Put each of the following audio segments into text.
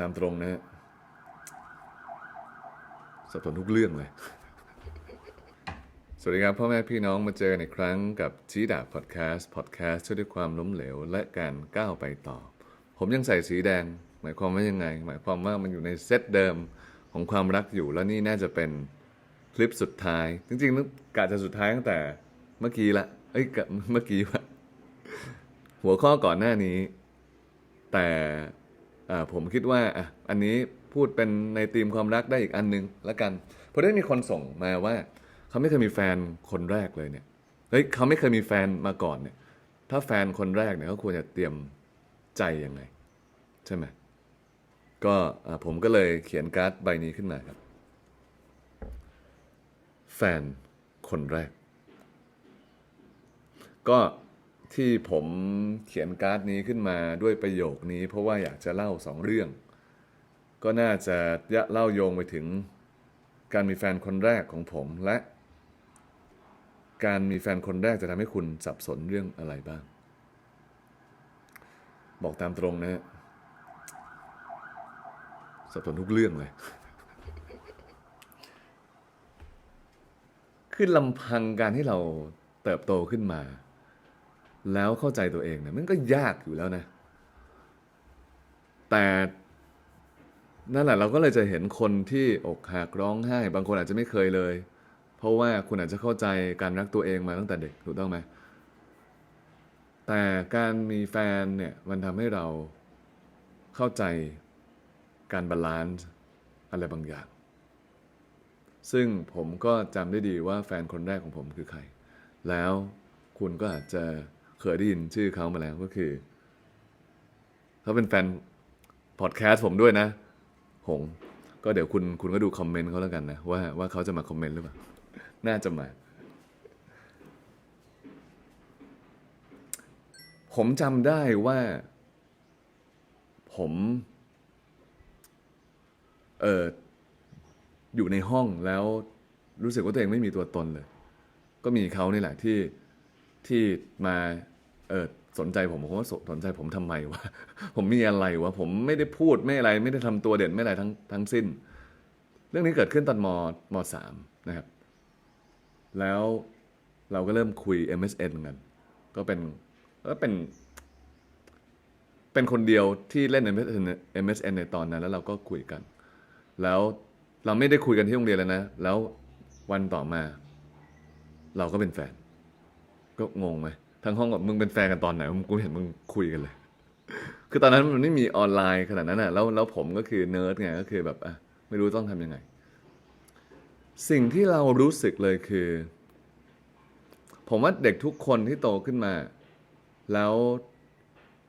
ตามตรงนะฮะสับสนทุกเรื่องเลย สวัสดีครับ พ่อแม่พี่น้องมาเจอกันอีกครั้งกับจีดาพอดแคสต์พอดแคสต์ช่วยด้วยความล้มเหลว และการก้าวไปต่อ ผมยังใส่สีแดง หมายความว่ายังไง หมายความว่ามันอยู่ในเซตเดิมของความรักอยู่แล้วนี่น่าจะเป็นคลิปสุดท้าย จริงๆนึกกะจะสุดท้ายตั้งแต่เมื่อกี้ละเอ้ยเมื่อกี้วะหัวข้อก่อนหน้านี้ แต่ ผมคิดว่าอะอันนี้พูดเป็นในธีมความรักได้อีกอันหนึงละกันเพราะได้มีคนส่งมาว่า เขาไม่เคยมีแฟนคนแรกเลยเนี่ยเฮ้ยเขาไม่เคยมีแฟนมาก่อนเนี่ย ถ้าแฟนคนแรกเนี่ยเขาควรจะเตรียมใจยังไง ใช่ไหมก็อ่าผมก็เลยเขียนการ์ดใบนี้ขึ้นมาครับ แฟนคนแรก ก็ ที่ผมเขียนการ์ดนี้ขึ้นมาด้วยประโยคนี้ เพราะว่าอยากจะเล่าสองเรื่อง ก็น่าจะเล่าโยงไปถึง การมีแฟนคนแรกของผมและ การมีแฟนคนแรกจะทำให้คุณสับสนเรื่องอะไรบ้าง บอกตามตรงนะฮะสับสนทุกเรื่องเลย คือลำพังการที่เราเติบโตขึ้นมา แล้วเข้าใจตัวเองเนี่ยมันก็ยากอยู่แล้วนะ แต่นั่นแหละเราก็เลยจะเห็นคนที่อกหักร้องไห้ บางคนอาจจะไม่เคยเลย เพราะว่าคุณอาจจะเข้าใจการรักตัวเองมาตั้งแต่เด็กถูกต้องไหมแต่การมีแฟนเนี่ยมันทำให้เราเข้าใจการบาลานซ์อะไรบางอย่าง ซึ่งผมก็จำได้ดีว่าแฟนคนแรกของผมคือใคร แล้วคุณก็อาจจะ เคยได้ยินชื่อเขามาแล้วก็คือเขาเป็นแฟนพอดแคสต์ผมด้วยนะ หง ก็เดี๋ยวคุณคุณก็ดูคอมเมนต์เขาแล้วกันนะว่าว่าเขาจะมาคอมเมนต์หรือเปล่า น่าจะมา ผมจำได้ว่า ผม เอออยู่ในห้องแล้วรู้สึกว่าตัวเองไม่มีตัวตนเลย ก็มีเขานี่แหละที่ที่มา เออสนใจผมผมว่าสนใจผมทำไมวะผมมีอะไรวะผมไม่ได้พูดไม่อะไร ไม่ได้ทำตัวเด่นไม่อะไรทั้งทั้งสิ้น เรื่องนี้เกิดขึ้นตอนมมสามนะครับ แล้วเราก็เริ่มคุย MSN กัน ก็เป็นก็เป็น เป็นคนเดียวที่เล่น MSN MSN ในตอนนั้น แล้วเราก็คุยกัน แล้วเราไม่ได้คุยกันที่โรงเรียนแล้วนะ แล้ววันต่อมา เราก็เป็นแฟน ก็งงไหม ทั้งห้องกับมึงเป็นแฟนกันตอนไหนมึงกูเห็นมึงคุยกันเลย คือตอนนั้นมันไม่มีออนไลน์ขนาดนั้นอะแล้วแล้วผมก็คือเนิร์ดไงก็คือแบบอะไม่รู้ต้องทำยังไง สิ่งที่เรารู้สึกเลยคือ ผมว่าเด็กทุกคนที่โตขึ้นมา แล้ว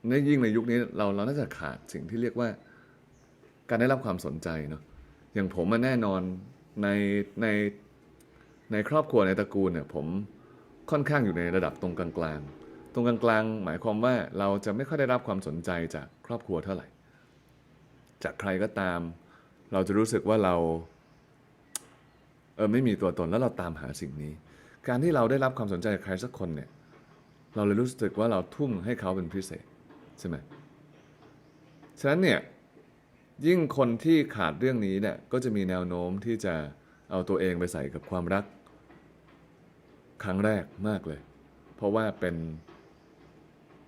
ในยิ่งในยุคนี้เราเราน่าจะขาดสิ่งที่เรียกว่า การได้รับความสนใจเนาะอย่างผมมันแน่นอนในในในครอบครัวในตระกูลเนี่ยผม ค่อนข้างอยู่ในระดับตรงกลางๆ ตรงกลางๆ หมายความว่าเราจะไม่ค่อยได้รับความสนใจจากครอบครัวเท่าไหร่ จากใครก็ตาม เราจะรู้สึกว่าเราเออไม่มีตัวตนแล้วเราตามหาสิ่งนี้ การที่เราได้รับความสนใจจากใครสักคนเนี่ย เราเลยรู้สึกว่าเราทุ่มให้เขาเป็นพิเศษใช่ไหมฉะนั้นเนี่ยยิ่งคนที่ขาดเรื่องนี้เนี่ยก็จะมีแนวโน้มที่จะเอาตัวเองไปใส่กับความรัก ครั้งแรกมากเลย เพราะว่าเป็น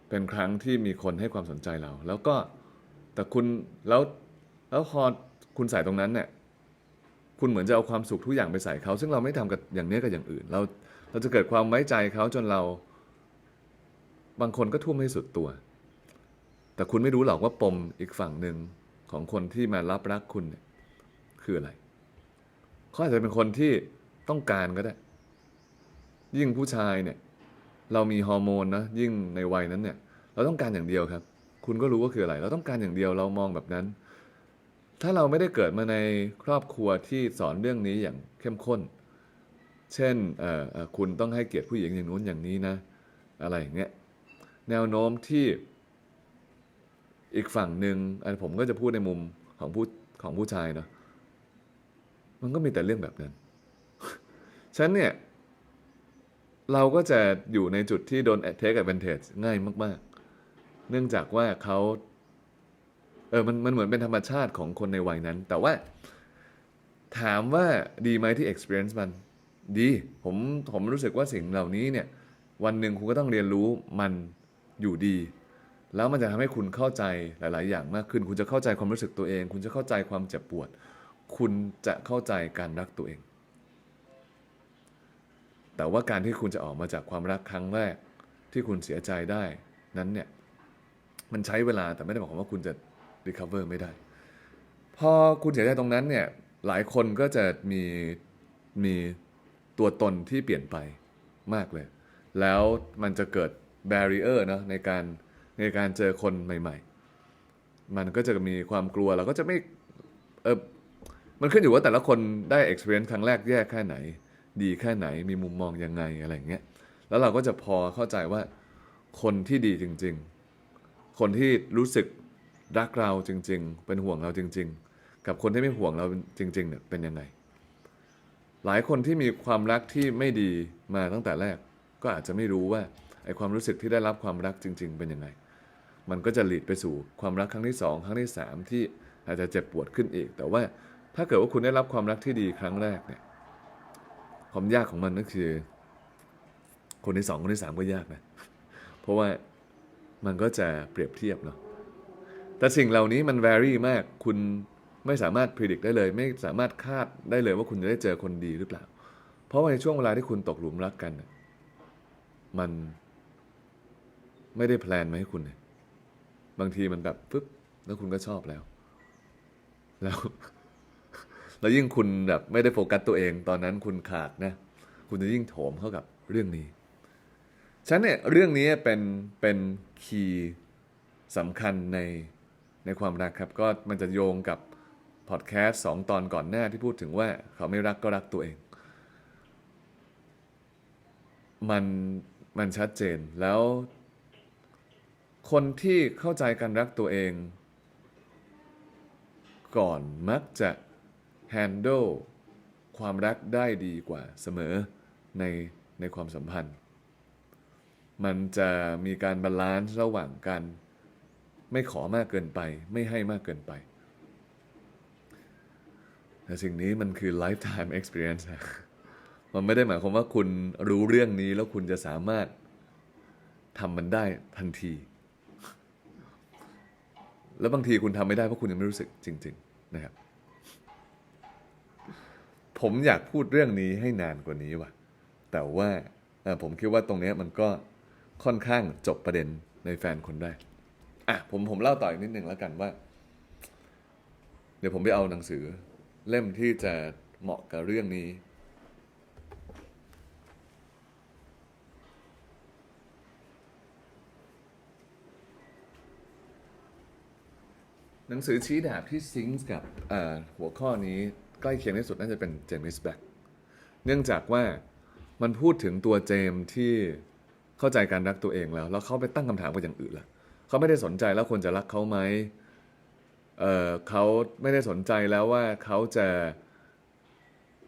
เป็นครั้งที่มีคนให้ความสนใจเรา แล้วก็แต่คุณแล้วแล้วพอคุณใส่ตรงนั้นเนี่ยคุณเหมือนจะเอาความสุขทุกอย่างไปใส่เขาซึ่งเราไม่ทำกับอย่างนี้กับอย่างอื่น เราเราจะเกิดความไว้ใจเขาจนเรา บางคนก็ทุ่มให้สุดตัว แต่คุณไม่รู้หรอกว่าปมอีกฝั่งหนึ่งของคนที่มารับรักคุณเนี่ยคืออะไรเขาอาจจะเป็นคนที่ต้องการก็ได้ ยิ่งผู้ชายเนี่ย เรามีฮอร์โมนนะยิ่งในวัยนั้นเนี่ย เราต้องการอย่างเดียวครับ คุณก็รู้ว่าคืออะไร เราต้องการอย่างเดียวเรามองแบบนั้น ถ้าเราไม่ได้เกิดมาในครอบครัวที่สอนเรื่องนี้อย่างเข้มข้น เช่นเออคุณต้องให้เกียรติผู้หญิงอย่างนู้นอย่างนี้นะ อะไรอย่างเงี้ยแนวโน้มที่อีกฝั่งหนึ่งอันผมก็จะพูดในมุมของผู้ของผู้ชายเนาะมันก็มีแต่เรื่องแบบนั้น ฉันเนี่ย เราก็จะอยู่ในจุดที่โดน take advantage ง่ายมาก ๆ เนื่องจากว่าเขาเออมันมันเหมือนเป็นธรรมชาติของคนในวัยนั้น แต่ว่า ถามว่าดีไหมที่ experience มัน ดี ผมผมรู้สึกว่าสิ่งเหล่านี้เนี่ย วันหนึ่งคุณก็ต้องเรียนรู้มันอยู่ดี แล้วมันจะทำให้คุณเข้าใจหลาย ๆ อย่างมากขึ้น คุณจะเข้าใจความรู้สึกตัวเอง คุณจะเข้าใจความเจ็บปวด คุณจะเข้าใจการรักตัวเอง แต่ว่าการที่คุณจะออกมาจากความรักครั้งแรกที่คุณเสียใจได้นั้นเนี่ยมันใช้เวลาแต่ไม่ได้บอกว่าคุณจะ recover ไม่ได้ พอคุณเสียใจตรงนั้นเนี่ยหลายคนก็จะมีมีตัวตนที่เปลี่ยนไปมากเลย แล้วมันจะเกิด barrier เนะในการในการเจอคนใหม่ ๆ มันก็จะมีความกลัวเราก็จะไม่เออมันขึ้นอยู่ว่าแต่ละคนได้ experience ครั้งแรกแย่แค่ไหน ดีแค่ไหนมีมุมมองยังไงอะไรอย่างเงี้ยแล้วเราก็จะพอเข้าใจว่าคนที่ดีจริง ๆ คนที่รู้สึกรักเราจริง ๆ เป็นห่วงเราจริง ๆ กับคนที่ไม่ห่วงเราจริงๆเนี่ยเป็นยังไง หลายคนที่มีความรักที่ไม่ดีมาตั้งแต่แรก ก็อาจจะไม่รู้ว่าไอ้ความรู้สึกที่ได้รับความรักจริง ๆ เป็นยังไง มันก็จะหลีดไปสู่ความรักครั้งที่สองครั้งที่สามที่อาจจะเจ็บปวดขึ้นอีก แต่ว่าถ้าเกิดว่าคุณได้รับความรักที่ดีครั้งแรกเนี่ย ความยากของมันก็คือ คนที่สองคนที่สามก็ยากนะ เพราะว่ามันก็จะเปรียบเทียบเนาะแต่สิ่งเหล่านี้มัน vary มากคุณไม่สามารถ predict ได้เลย ไม่สามารถคาดได้เลยว่าคุณจะได้เจอคนดีหรือเปล่า เพราะว่าในช่วงเวลาที่คุณตกหลุมรักกัน มันไม่ได้แพลนมาให้คุณเนี่ยบางทีมันแบบปึ๊บแล้วคุณก็ชอบแล้ว แล้ว แล้วยิ่งคุณแบบไม่ได้โฟกัสตัวเอง ตอนนั้นคุณขาดนะคุณจะยิ่งโถมเข้ากับเรื่องนี้ฉันเนี่ยเรื่องนี้เป็นเป็นคีย์สำคัญในในความรักครับ ก็มันจะโยงกับพอดแคสต์สองตอนก่อนหน้าที่พูดถึงว่าเขาไม่รักก็รักตัวเอง มันมันชัดเจนแล้ว คนที่เข้าใจการรักตัวเอง ก่อนมักจะ handle ความรักได้ดีกว่าเสมอในในความสัมพันธ์ มันจะมีการบาลานซ์ระหว่างกันไม่ขอมากเกินไป ไม่ให้มากเกินไปแต่สิ่งนี้มันคือ lifetime experience นะมันไม่ได้หมายความว่าคุณรู้เรื่องนี้แล้วคุณจะสามารถทำมันได้ทันที แล้วบางทีคุณทำไม่ได้เพราะคุณยังไม่รู้สึกจริง ๆ นะครับ ผมอยากพูดเรื่องนี้ให้นานกว่านี้ว่ะ แต่ว่าผมคิดว่าตรงนี้มันก็ค่อนข้างจบประเด็นในแฟนคนได้อะผมผมเล่าต่ออีกนิดหนึ่งแล้วกันว่า เดี๋ยวผมไปเอาหนังสือ เล่มที่จะเหมาะกับเรื่องนี้ หนังสือชี้ดาบที่ซิงค์กับหัวข้อนี้ ใกล้เคียงที่สุดน่าจะเป็นเจมิสแบ็กเนื่องจากว่ามันพูดถึงตัวเจมที่เข้าใจการรักตัวเองแล้ว แล้วเขาไปตั้งคำถามกับอย่างอื่นละเขาไม่ได้สนใจแล้วควรจะรักเขาไหมเออเขาไม่ได้สนใจแล้วว่าเขาจะ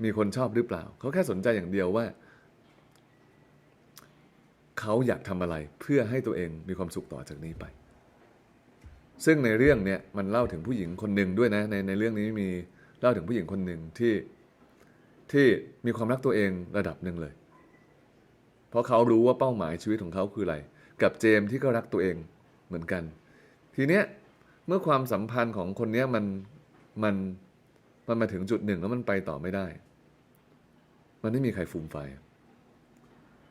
มีคนชอบหรือเปล่า เขาแค่สนใจอย่างเดียวว่า เขาอยากทำอะไรเพื่อให้ตัวเองมีความสุขต่อจากนี้ไป ซึ่งในเรื่องเนี้ยมันเล่าถึงผู้หญิงคนหนึ่งด้วยนะในในเรื่องนี้มี เล่าถึงผู้หญิงคนหนึ่งที่ที่มีความรักตัวเองระดับหนึ่งเลย เพราะเขารู้ว่าเป้าหมายชีวิตของเขาคืออะไร กับเจมที่ก็รักตัวเองเหมือนกัน ทีเนี้ยเมื่อความสัมพันธ์ของคนเนี้ยมันมันมันมาถึงจุดหนึ่งแล้วมันไปต่อไม่ได้ มันไม่มีใครฟูมไฟ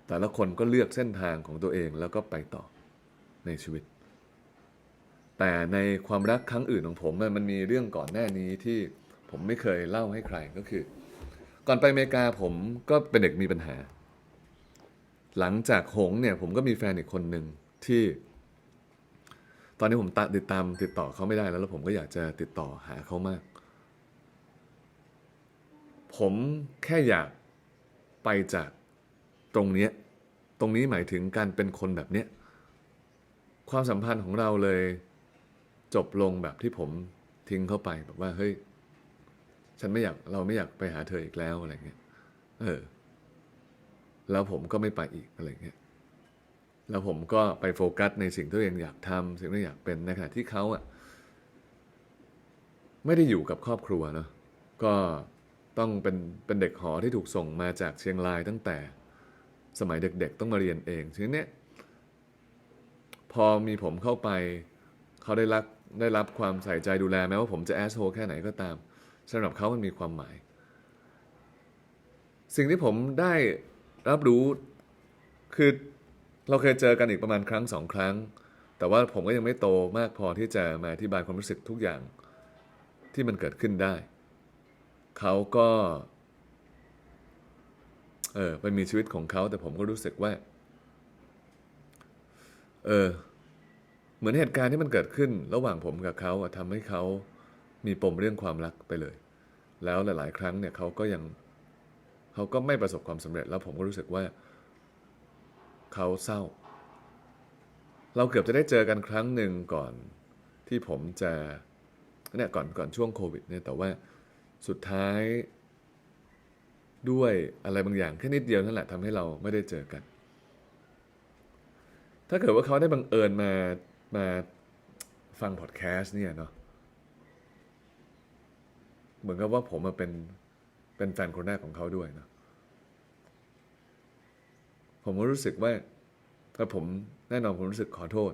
แต่ละคนก็เลือกเส้นทางของตัวเองแล้วก็ไปต่อในชีวิต แต่ในความรักครั้งอื่นของผมมันมีเรื่องก่อนหน้านี้ที่ ผมไม่เคยเล่าให้ใครก็คือ ก่อนไปอเมริกาผมก็เป็นเด็กมีปัญหา หลังจากหงเนี่ยผมก็มีแฟนอีกคนหนึ่งที่ ตอนนี้ผมตาติดตามติดต่อเขาไม่ได้แล้วแล้วผมก็อยากจะติดต่อหาเขามาก ผมแค่อยากไปจากตรงเนี้ยตรงนี้หมายถึงการเป็นคนแบบเนี้ยความสัมพันธ์ของเราเลยจบลงแบบที่ผมทิ้งเข้าไปแบบว่าเฮ้ย ฉันไม่อยากเราไม่อยากไปหาเธออีกแล้วอะไรเงี้ย เออ แล้วผมก็ไม่ไปอีกอะไรเงี้ย แล้วผมก็ไปโฟกัสในสิ่งที่ตัวเองอยากทำสิ่งที่อยากเป็นในขณะที่เขาอะไม่ได้อยู่กับครอบครัวเนาะ ก็ต้องเป็นเป็นเด็กหอที่ถูกส่งมาจากเชียงรายตั้งแต่สมัยเด็ก ๆ ต้องมาเรียนเองทีนี้เนี่ยพอมีผมเข้าไป เขาได้รับได้รับความใส่ใจดูแลแม้ว่าผมจะแอสโฮแค่ไหนก็ตาม สำหรับเขามันมีความหมาย สิ่งที่ผมได้รับรู้คือเราเคยเจอกันอีกประมาณครั้งสองครั้ง แต่ว่าผมก็ยังไม่โตมากพอที่จะมาอธิบายความรู้สึกทุกอย่างที่มันเกิดขึ้นได้ เขาก็เออไปมีชีวิตของเขาแต่ผมก็รู้สึกว่า เออ เหมือนเหตุการณ์ที่มันเกิดขึ้น ระหว่างผมกับเขาทำให้เขา มีปมเรื่องความรักไปเลย แล้วหลาย ๆ ครั้งเนี่ยเขาก็ยังเขาก็ไม่ประสบความสำเร็จแล้วผมก็รู้สึกว่าเขาเศร้า เราเกือบจะได้เจอกันครั้งหนึ่งก่อนที่ผมจะเนี่ยก่อนก่อนช่วงโควิดเนี่ยแต่ว่าสุดท้ายด้วยอะไรบางอย่างแค่นิดเดียวนั่นแหละทำให้เราไม่ได้เจอกัน ถ้าเกิดว่าเขาได้บังเอิญมามาฟังพอดแคสต์เนี่ยเนาะ เหมือนกับว่าผมมาเป็นเป็นแฟนคนแรกของเขาด้วยนะผมก็รู้สึกว่าแต่ผมแน่นอนผมรู้สึกขอโทษ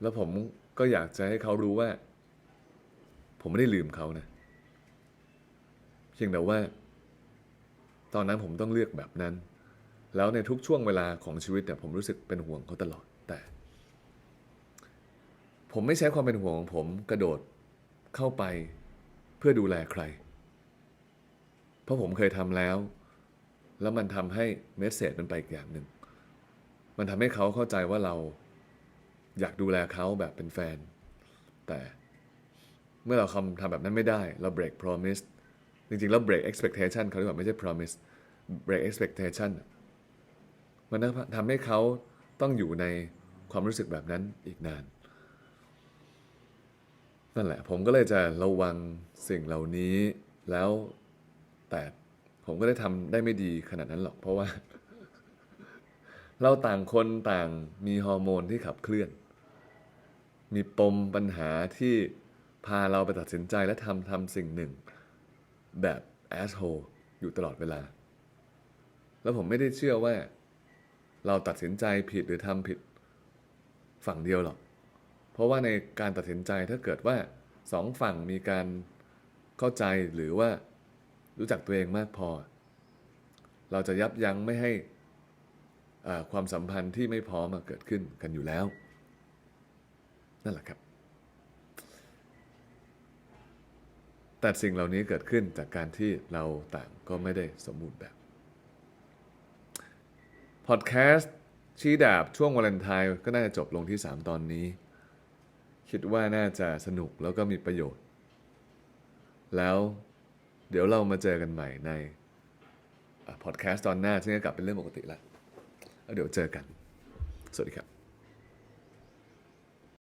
แล้วผมก็อยากจะให้เขารู้ว่า ผมไม่ได้ลืมเขานะเพียงแต่ว่า ตอนนั้นผมต้องเลือกแบบนั้น แล้วในทุกช่วงเวลาของชีวิตเนี่ยผมรู้สึกเป็นห่วงเขาตลอดแต่ ผมไม่ใช้ความเป็นห่วงของผมกระโดด เข้าไปเพื่อดูแลใคร เพราะผมเคยทำแล้ว แล้วมันทำให้เมสเซจมันไปอีกอย่างหนึ่ง มันทำให้เขาเข้าใจว่าเราอยากดูแลเขาแบบเป็นแฟน แต่เมื่อเราคำทำแบบนั้นไม่ได้ เรา break promise จริงๆ แล้ว break expectation เขาเรียกว่าไม่ใช่ promise break expectation มันทำให้เขาต้องอยู่ในความรู้สึกแบบนั้นอีกนาน นั่นแหละ ผมก็เลยจะระวังสิ่งเหล่านี้แล้วแต่ผมก็ได้ทำได้ไม่ดีขนาดนั้นหรอก เพราะว่า เราต่างคนต่างมีฮอร์โมนที่ขับเคลื่อน มีปมปัญหาที่พาเราไปตัดสินใจและทำทำสิ่งหนึ่ง แบบแอสโฮอยู่ตลอดเวลา แล้วผมไม่ได้เชื่อว่า เราตัดสินใจผิดหรือทำผิดฝั่งเดียวหรอก เพราะว่าในการตัดสินใจถ้าเกิดว่าสองฝั่งมีการเข้าใจหรือว่ารู้จักตัวเองมากพอ เราจะยับยั้งไม่ให้ความสัมพันธ์ที่ไม่พร้อมมาเกิดขึ้นกันอยู่แล้ว นั่นแหละครับ แต่สิ่งเหล่านี้เกิดขึ้นจากการที่เราต่างก็ไม่ได้สมบูรณ์แบบพอดแคสต์ชี้ดาบช่วงวาเลนไทน์ก็น่าจะจบลงที่ 3 ตอนนี้ คิดว่าน่าจะสนุกแล้วก็มีประโยชน์ แล้วเดี๋ยวเรามาเจอกันใหม่ในพอดแคสต์ตอนหน้าซึ่งจะกลับเป็นเรื่องปกติแล้วแล้วเดี๋ยวเจอกัน สวัสดีครับ